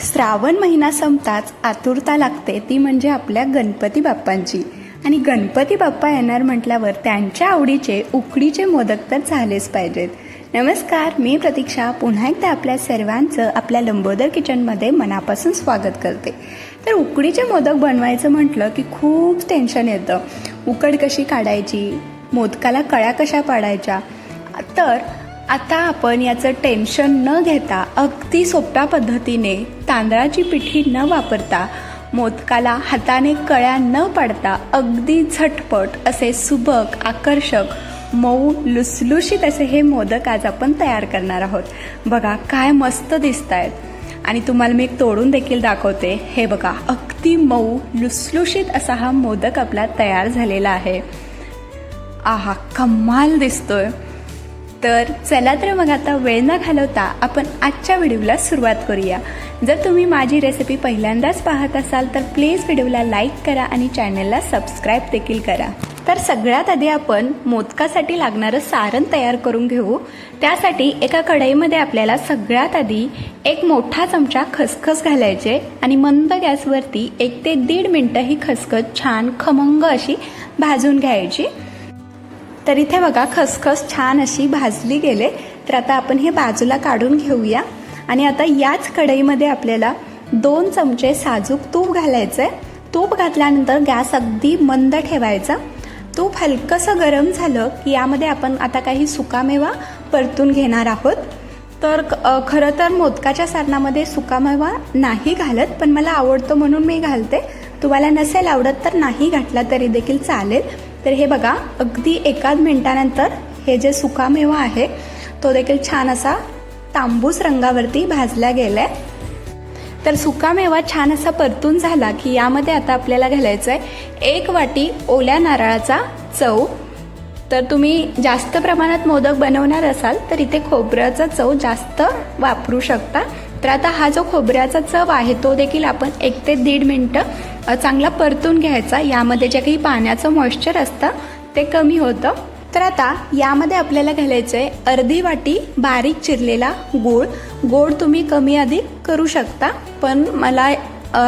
श्रावण महिना संपताच आतुरता लागते. ती म्हणजे आपल्या गणपती बाप्पांची. आणि गणपती बाप्पा येणार म्हटल्यावर त्यांच्या आवडीचे उकडीचे मोदक तर झालेच पाहिजेत. नमस्कार मी प्रतीक्षा. पुन्हा एकदा आपल्या सर्वांचं आपल्या लंबोदर किचनमध्ये मनापासून स्वागत करते. तर उकडीचे मोदक बनवायचं म्हटलं की खूप टेन्शन येतं. उकड कशी काढायची? मोदकाला कळ्या कशा पाडायच्या? तर आता आपण याचं टेन्शन न घेता अगदी सोप्या पद्धतीने तांदळाची पिठी न वापरता मोदकाला हाताने कळ्या न पाडता अगदी झटपट असे सुबक आकर्षक मऊ लुसलुशीत असे हे मोदक आज आपण तयार करणार आहोत. बघा काय मस्त दिसत आहेत आणि तुम्हाला मी एक तोडून देखील दाखवते. हे बघा अगदी मऊ लुसलुशीत असा हा मोदक आपला तयार झालेला आहे. आहा कमाल दिसतोय. तर चला तर मग आता वेळ न घालवता आपण आजच्या व्हिडिओला सुरुवात करूया. जर तुम्ही माझी रेसिपी पहिल्यांदाच पाहत असाल तर प्लीज व्हिडिओला लाईक करा आणि चॅनलला सबस्क्राईब देखील करा. तर सगळ्यात आधी आपण मोदकासाठी लागणारं सारण तयार करून घेऊ. त्यासाठी एका कढईमध्ये आपल्याला सगळ्यात आधी एक मोठा चमचा खसखस घालायचे आणि मंद गॅसवरती एक ते दीड मिनटं ही खसखस छान खमंग अशी भाजून घ्यायची. तर इथे बघा खसखस छान अशी भाजली गेले. तर आता आपण हे बाजूला काढून घेऊया. आणि आता याच कढईमध्ये आपल्याला दोन चमचे साजूक तूप घालायचं आहे तूप घातल्यानंतर गॅस अगदी मंद ठेवायचा. तूप हलकंसं गरम झालं की यामध्ये आपण आता काही सुकामेवा परतून घेणार आहोत. तर खरं तर मोदकाच्या सारणामध्ये सुकामेवा नाही घालत पण मला आवडतो म्हणून मी घालते. तुम्हाला नसेल आवडत तर नाही घातला तरी देखील चालेल. तर हे बघा अगदी एकाच मिनटानंतर हे जे सुकामेवा आहे तो देखील छान असा तांबूस रंगावरती भाजला आहे तर सुकामेवा छान असा परतून झाला की यामध्ये आता आपल्याला घालायचं आहे एक वाटी ओल्या नारळाचा चव. तर तुम्ही जास्त प्रमाणात मोदक बनवणार असाल तर इथे खोबऱ्याचा चव जास्त वापरू शकता. तर आता हा जो खोबऱ्याचा चव आहे तो देखील आपण एक ते दीड मिनटं चांगला परतून घ्यायचा. यामध्ये जे काही पाण्याचं मॉइश्चर असतं ते कमी होतं. तर आता यामध्ये आपल्याला घालायचं आहे अर्धी वाटी बारीक चिरलेला गूळ. गोड तुम्ही कमी अधिक करू शकता पण मला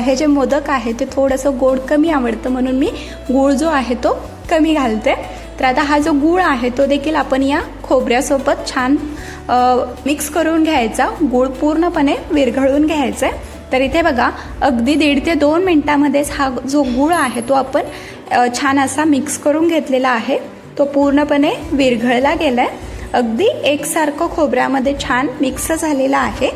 हे जे मोदक आहे ते थोडंसं गोड कमी आवडतं म्हणून मी गूळ जो आहे तो कमी घालते. तर आता हा जो गूळ आहे तो देखील आपण या खोबऱ्यासोबत छान मिक्स करून घ्यायचा. गूळ पूर्णपणे विरघळून घ्यायचा आहे तर इथे बघा अगदी दीड ते दोन मिनटामध्येच हा जो गूळ आहे तो आपण छान असा मिक्स करून घेतलेला आहे. तो पूर्णपणे विरघळला गेला आहे अगदी एकसारखं खोबऱ्यामध्ये छान मिक्स झालेला आहे.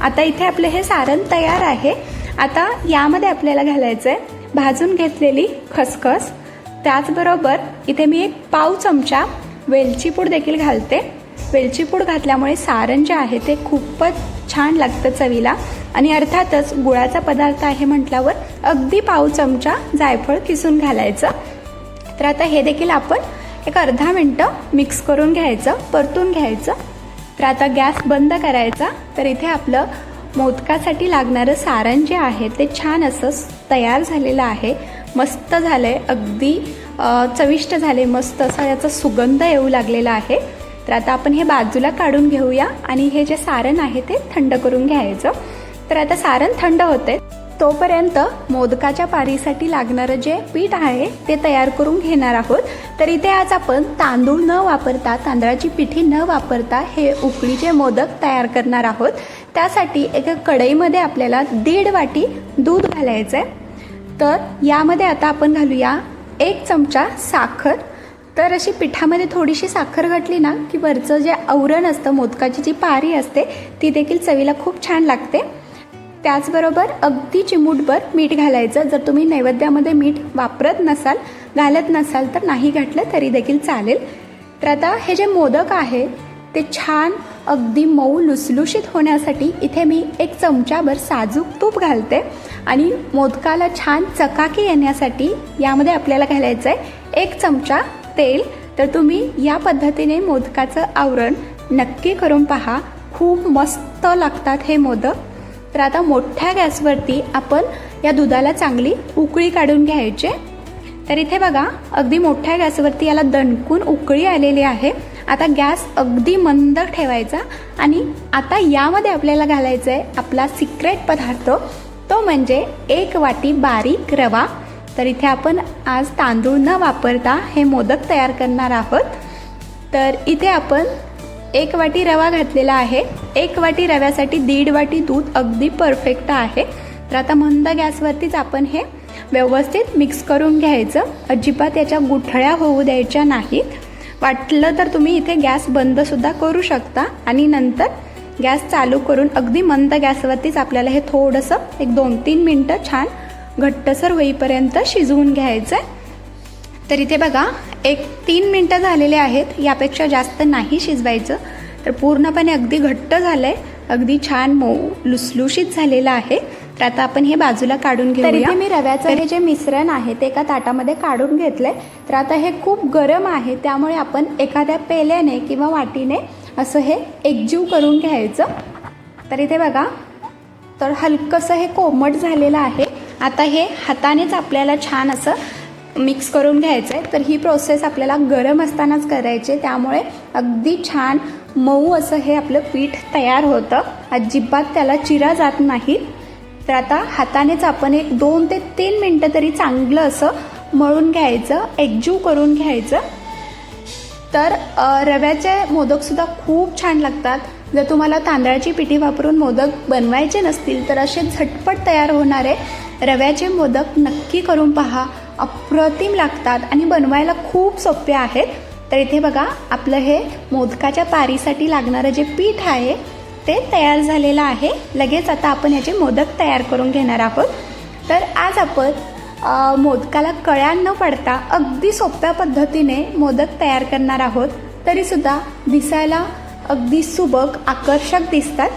आता इथे आपले हे सारण तयार आहे. आता यामध्ये आपल्याला घालायचं आहे भाजून घेतलेली खसखस. त्याचबरोबर इथे मी एक पाव चमचा वेलची पूड देखील घालते. वेलची पूड घातल्यामुळे सारण जे आहे ते खूपच छान लागतं चवीला. आणि अर्थातच गुळाचा पदार्थ आहे म्हटल्यावर अगदी पाव चमचा जायफळ किसून घालायचं. तर आता हे देखील आपण एक अर्धा मिनटं मिक्स करून घ्यायचं परतून घ्यायचं. तर आता गॅस बंद करायचा. तर इथे आपलं मोदकासाठी लागणारं सारण जे आहे ते छान असं तयार झालेलं आहे. मस्त झालं आहे अगदी चविष्ट झाले मस्त असा याचा सुगंध येऊ लागलेला आहे. तर आता आपण हे बाजूला काढून घेऊया आणि हे जे सारण आहे ते थंड करून घ्यायचं. तर आता सारण थंड होते तोपर्यंत मोदकाच्या पारीसाठी लागणारं जे पीठ आहे ते तयार करून घेणार आहोत. तर इथे आज आपण तांदूळ न वापरता तांदळाची पिठी न वापरता हे उकळीचे मोदक तयार करणार आहोत. त्यासाठी एका कढईमध्ये आपल्याला दीड वाटी दूध घालायचं आहे तर यामध्ये आता आपण घालूया एक चमचा साखर. तर अशी पिठामध्ये थोडीशी साखर घातली ना की वरचं जे आवरण असतं मोदकाची जी पारी असते ती देखील चवीला खूप छान लागते. त्याचबरोबर अगदी चिमूटभर मीठ घालायचं. जर तुम्ही नैवेद्यामध्ये मीठ वापरत नसाल घालत नसाल तर नाही घातलं तरी देखील चालेल. तर आता हे जे मोदक आहे ते छान अगदी मऊ लुसलुशीत होण्यासाठी इथे मी एक चमचाभर साजूक तूप घालते. आणि मोदकाला छान चकाकी येण्यासाठी यामध्ये आपल्याला घालायचं आहे एक चमचा तेल. तर तुम्ही या पद्धतीने मोदकाचं आवरण नक्की करून पहा. खूप मस्त लागतात हे मोदक. तर आता मोठ्या गॅसवरती आपण या दुधाला चांगली उकळी काढून घ्यायचे. तर इथे बघा अगदी मोठ्या गॅसवरती याला दणकून उकळी आलेली आहे. आता गॅस अगदी मंद ठेवायचा आणि आता यामध्ये आपल्याला घालायचं आहे आपला सिक्रेट पदार्थ. तो म्हणजे एक वाटी बारीक रवा. तर इथे आपण आज तांदूळ न वापरता हे मोदक तयार करणार आहोत. तर इथे आपण एक वाटी रवा घातलेला आहे. एक वाटी रव्यासाठी दीड वाटी दूध अगदी परफेक्ट आहे. तर आता मंद गॅसवरतीच आपण हे व्यवस्थित मिक्स करून घ्यायचं. अजिबात याच्या गुठळ्या होऊ द्यायच्या नाहीत. वाटलं तर तुम्ही इथे गॅस बंदसुद्धा करू शकता. आणि नंतर गॅस चालू करून अगदी मंद गॅसवरतीच आपल्याला हे थोडंसं एक दोन तीन मिनटं छान घट्टसर होईपर्यंत शिजवून घ्यायचं आहे तर इथे बघा एक तीन मिनटं झालेले आहेत यापेक्षा जास्त नाही शिजवायचं. तर पूर्णपणे अगदी घट्ट झालं आहे अगदी छान मऊ लुसलुशीत झालेलं आहे. तर आता आपण हे बाजूला काढून घेऊ इथे मी रव्याचं हे जे मिश्रण आहे ते एका ताटामध्ये काढून घेतलंय. तर आता हे खूप गरम आहे त्यामुळे आपण एखाद्या पेल्याने किंवा वाटीने असं हे एकजीव करून घ्यायचं. तर इथे बघा तर हलकंसं हे कोमट झालेलं आहे. आता हे हातानेच आपल्याला छान असं मिक्स करून घ्यायचं आहे तर ही प्रोसेस आपल्याला गरम असतानाच करायची त्यामुळे अगदी छान मऊ असं हे आपलं पीठ तयार होतं. अजिबात त्याला चिरा जात नाही. तर आता हातानेच आपण एक दोन ते तीन मिनटं तरी चांगलं असं मळून घ्यायचं एकजीव करून घ्यायचं. तर रव्याचे मोदकसुद्धा खूप छान लागतात. जर तुम्हाला तांदळाची पिठी वापरून मोदक बनवायचे नसतील तर असे झटपट तयार होणारे रव्याचे मोदक नक्की करून पहा. अप्रतिम लागतात आणि बनवायला खूप सोपे आहेत. तर इथे बघा आपलं हे मोदकाच्या पारीसाठी लागणारं जे पीठ आहे ते तयार झालेलं आहे. लगेच आता आपण याचे मोदक तयार करून घेणार आहोत. तर आज आपण मोदकाला कळ्या न पडता अगदी सोप्या पद्धतीने मोदक तयार करणार आहोत. तरीसुद्धा दिसायला अगदी सुबक आकर्षक दिसतात.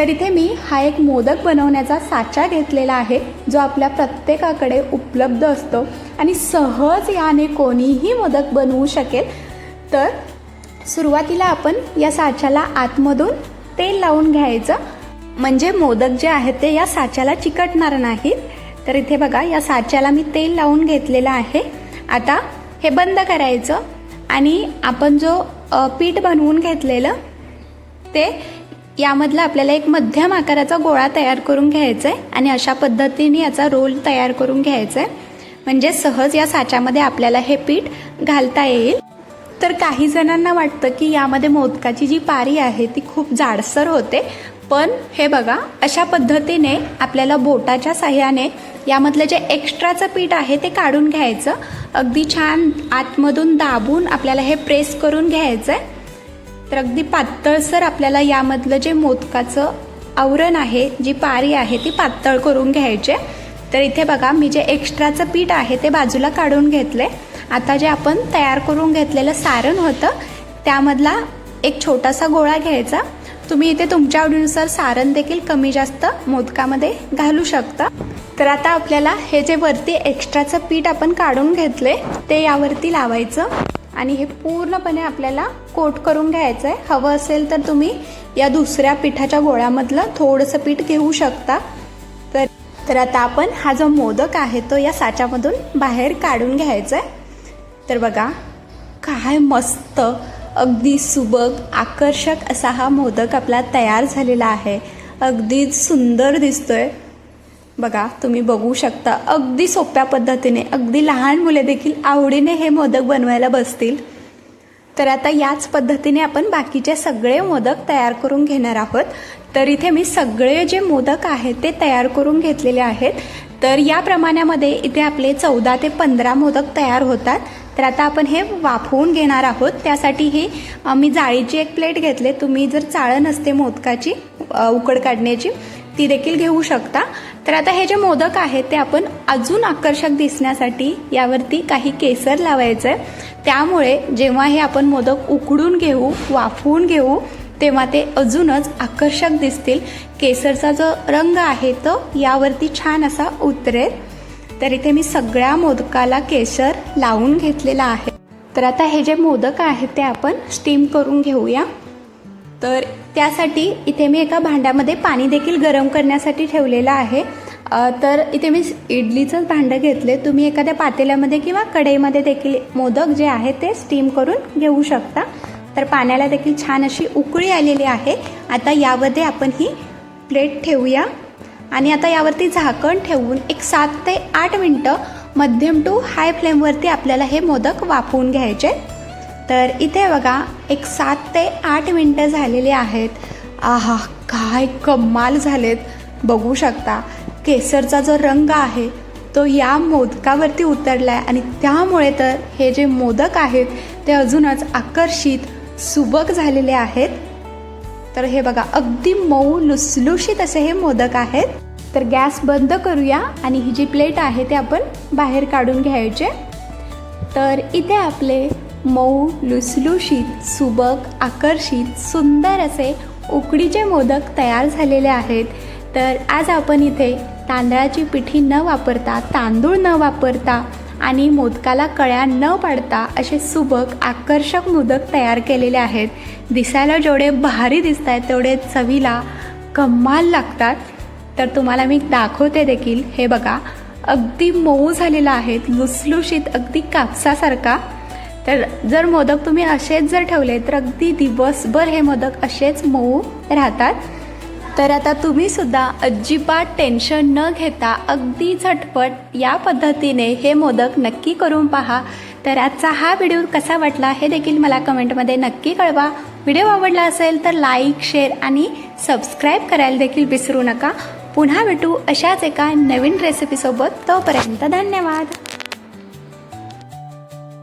तर इथे मी हा एक मोदक बनवण्याचा साचा घेतलेला आहे जो आपल्या प्रत्येकाकडे उपलब्ध असतो. आणि सहज याने कोणीही मोदक बनवू शकेल. तर सुरुवातीला आपण या साच्याला आतमधून तेल लावून घ्यायचं. म्हणजे मोदक जे आहेत ते या साच्याला चिकटणार नाहीत. तर इथे बघा या साच्याला मी तेल लावून घेतलेलं आहे. आता हे बंद करायचं. आणि आपण जो पीठ बनवून घेतलेलं ते यामधला आपल्याला एक मध्यम आकाराचा गोळा तयार करून घ्यायचा आहे आणि अशा पद्धतीने याचा रोल तयार करून घ्यायचा आहे म्हणजे सहज या साच्यामध्ये आपल्याला हे पीठ घालता येईल. तर काही जणांना वाटतं की यामध्ये मोदकाची जी पारी आहे ती खूप जाडसर होते. पण हे बघा अशा पद्धतीने आपल्याला बोटाच्या साह्याने यामधलं जे एक्स्ट्राचं पीठ आहे ते काढून घ्यायचं. अगदी छान आतमधून दाबून आपल्याला हे प्रेस करून घ्यायचं आहे तर अगदी पातळसर आपल्याला यामधलं जे मोदकाचं आवरण आहे जी पारी आहे ती पातळ करून घ्यायची तर इथे बघा मी जे एक्स्ट्राचं पीठ आहे ते बाजूला काढून घेतले आता जे आपण तयार करून घेतलेलं सारण होतं त्यामधला एक छोटासा गोळा घ्यायचा. तुम्ही इथे तुमच्या आवडीनुसार सारण देखील कमी जास्त मोदकामध्ये घालू शकता. तर आता आपल्याला हे जे वरती एक्स्ट्राचं पीठ आपण काढून घेतले ते यावरती लावायचं. आणि हे पूर्णपणे आपल्याला कोट करून घ्यायचं आहे हवं असेल तर तुम्ही या दुसऱ्या पिठाच्या गोळ्यामधलं थोडंसं पीठ घेऊ शकता. तर तर आता आपण हा जो मोदक आहे तो या साच्यामधून बाहेर काढून घ्यायचा आहे तर बघा काय मस्त अगदी सुबक आकर्षक असा हा मोदक आपला तयार झालेला आहे. अगदी सुंदर दिसतोय. बघा तुम्ही बघू शकता अगदी सोप्या पद्धतीने अगदी लहान मुले देखील आवडीने हे मोदक बनवायला बसतील. तर आता याच पद्धतीने आपण बाकीचे सगळे मोदक तयार करून घेणार आहोत. तर इथे मी सगळे जे मोदक आहेत ते तयार करून घेतलेले आहेत. तर या प्रमाणामध्ये इथे आपले चौदा ते पंधरा मोदक तयार होतात. तर आता आपण हे वाफवून घेणार आहोत. त्यासाठी ही मी जाळीची एक प्लेट घेतले. तुम्ही जर चाळण असते मोदकाची उकड काढण्याची ती देखील घेऊ शकता. तर आता हे जे मोदक आहेत ते आपण अजून आकर्षक दिसण्यासाठी यावरती काही केसर लावायचं आहे त्यामुळे जेव्हा हे आपण मोदक उकडून घेऊ वाफवून घेऊ तेव्हा ते अजूनच आकर्षक दिसतील. केसरचा जो रंग आहे तो यावरती छान असा उतरेल. तर इथे मी सगळ्या मोदकाला केसर लावून घेतलेला आहे. तर आता हे जे मोदक आहेत ते आपण स्टीम करून घेऊया. तर त्यासाठी इथे मी एका भांड्यामध्ये पाणी देखील गरम करण्यासाठी ठेवलेलं आहे. तर इथे मी इडलीचंच भांडं घेतले. तुम्ही एखाद्या पातेल्यामध्ये किंवा कढईमध्ये देखील मोदक जे आहे ते स्टीम करून घेऊ शकता. तर पाण्याला देखील छान अशी उकळी आलेली आहे. आता यामध्ये आपण ही प्लेट ठेवूया. आणि आता यावरती झाकण ठेवून एक सात ते आठ मिनटं मध्यम टू हाय फ्लेमवरती आपल्याला हे मोदक वाफवून घ्यायचे. तर इथे बघा एक सात ते आठ मिनटं झालेली आहेत. आहा काय कमाल झालेत. बघू शकता केसरचा जो रंग आहे तो या मोदकावरती उतरला आहे आणि त्यामुळे तर हे जे मोदक आहेत ते अजूनच आकर्षित सुबक झालेले आहेत. तर हे बघा अगदी मऊ लुसलुशीत असे हे मोदक आहेत. तर गॅस बंद करूया आणि ही जी प्लेट आहे ते आपण बाहेर काढून घ्यायचे. तर इथे आपले मऊ लुसलुशीत सुबक आकर्षित सुंदर असे उकडीचे मोदक तयार झालेले आहेत. तर आज आपण इथे तांदळाची पिठी न वापरता तांदूळ न वापरता आणि मोदकाला कळ्या न पाडता असे सुबक आकर्षक मोदक तयार केलेले आहेत. दिसायला जेवढे भारी दिसत आहेत तेवढे चवीला कमाल लागतात. तर तुम्हाला मी दाखवते देखील. हे बघा अगदी मऊ झालेला आहेत लुसलुशीत अगदी कापसासारखा. तर जर मोदक तुम्ही असेच जर ठेवले तर अगदी दिवसभर हे मोदक असेच मऊ राहतात. तर आता तुम्हीसुद्धा अजिबात टेन्शन न घेता अगदी झटपट या पद्धतीने हे मोदक नक्की करून पहा. तर आजचा हा व्हिडिओ कसा वाटला हे देखील मला कमेंटमध्ये नक्की कळवा. व्हिडिओ आवडला असेल तर लाईक शेअर आणि सबस्क्राईब करायला देखील विसरू नका. पुन्हा भेटू अशाच एका नवीन रेसिपीसोबत तोपर्यंत धन्यवाद.